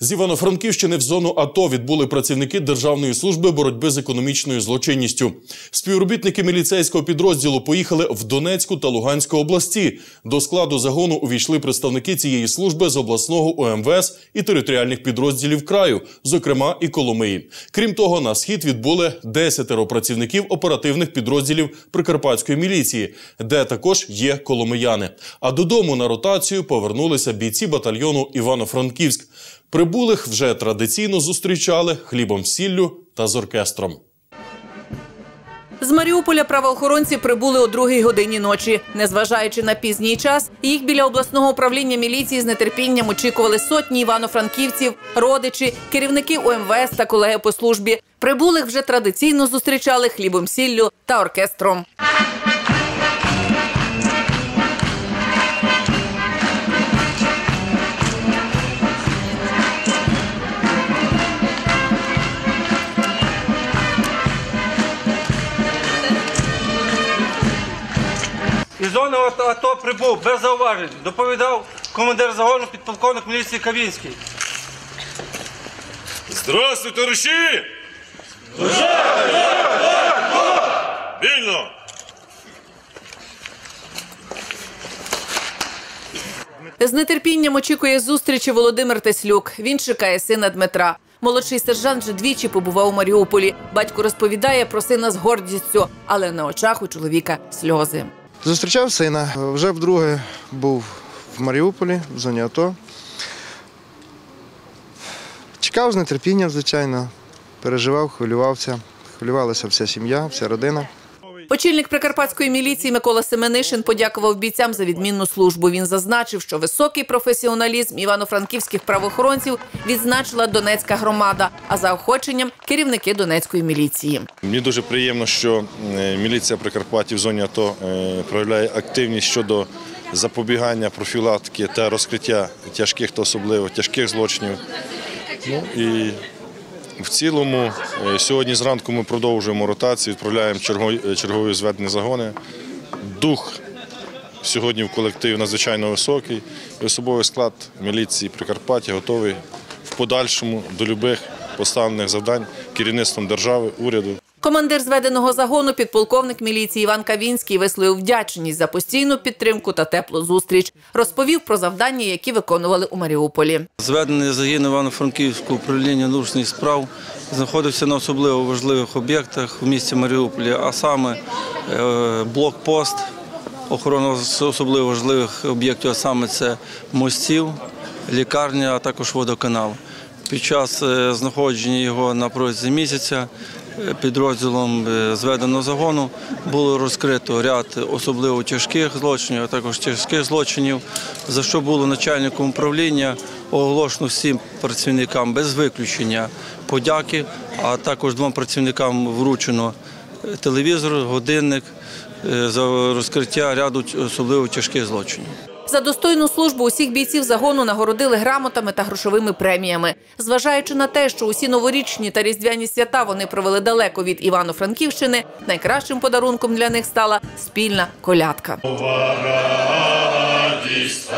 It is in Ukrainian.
З Івано-Франківщини в зону АТО відбули працівники Державної служби боротьби з економічною злочинністю. Співробітники міліцейського підрозділу поїхали в Донецьку та Луганську області. До складу загону увійшли представники цієї служби з обласного УМВС і територіальних підрозділів краю, зокрема і Коломиї. Крім того, на схід відбули десятеро працівників оперативних підрозділів Прикарпатської міліції, де також є коломияни. А додому на ротацію повернулися бійці батальйону Івано-Франківськ. Прибулих вже традиційно зустрічали хлібом сіллю та з оркестром. З Маріуполя правоохоронці прибули о другій годині ночі. Незважаючи на пізній час, їх біля обласного управління міліції з нетерпінням очікували сотні івано-франківців, родичі, керівники УМВС та колеги по службі. Прибулих вже традиційно зустрічали хлібом сіллю та оркестром. Зони АТО прибув без зауважень. Доповідав командир загону підполковник міліції Кавінський. Здравствуй, товариші! Вільно! З нетерпінням очікує зустрічі Володимир Теслюк. Він чекає сина Дмитра. Молодший сержант вже двічі побував у Маріуполі. Батько розповідає про сина з гордістю, але на очах у чоловіка сльози. Зустрічав сина. Вже вдруге був в Маріуполі, в зоні АТО. Чекав з нетерпінням, звичайно. Переживав, хвилювався. Хвилювалася вся сім'я, вся родина. Очільник прикарпатської міліції Микола Семенишин подякував бійцям за відмінну службу. Він зазначив, що високий професіоналізм івано-франківських правоохоронців відзначила Донецька громада, а за охоченням керівники Донецької міліції. Мені дуже приємно, що е, міліція Прикарпаття в зоні АТО е, проявляє активність щодо запобігання, профілактики та розкриття тяжких та особливо тяжких злочинів. Ну і в цілому е, сьогодні зранку ми продовжуємо ротацію, відправляємо чергові, чергові зведені загони. Дух сьогодні в колективі надзвичайно високий. І особовий склад міліції Прикарпаття готовий в подальшому до любих поставлених завдань керівництвом держави, уряду. Командир зведеного загону, підполковник міліції Іван Кавінський висловив вдячність за постійну підтримку та теплу зустріч. Розповів про завдання, які виконували у Маріуполі. Зведений загін Івано-Франківського управління внутрішніх справ знаходився на особливо важливих об'єктах в місті Маріуполі, а саме е, блокпост, охорона особливо важливих об'єктів, а саме це мостів, лікарня, а також водоканал. Під час е, знаходження його на протязі місяця підрозділом е, зведеного загону. Було розкрито ряд особливо тяжких злочинів, а також тяжких злочинів, за що було начальником управління оголошено всім працівникам без виключення подяки, а також двом працівникам вручено телевізор, годинник за розкриття ряду особливо тяжких злочинів. За достойну службу усіх бійців загону нагородили грамотами та грошовими преміями. Зважаючи на те, що усі новорічні та різдвяні свята вони провели далеко від Івано-Франківщини, найкращим подарунком для них стала спільна колядка. Радість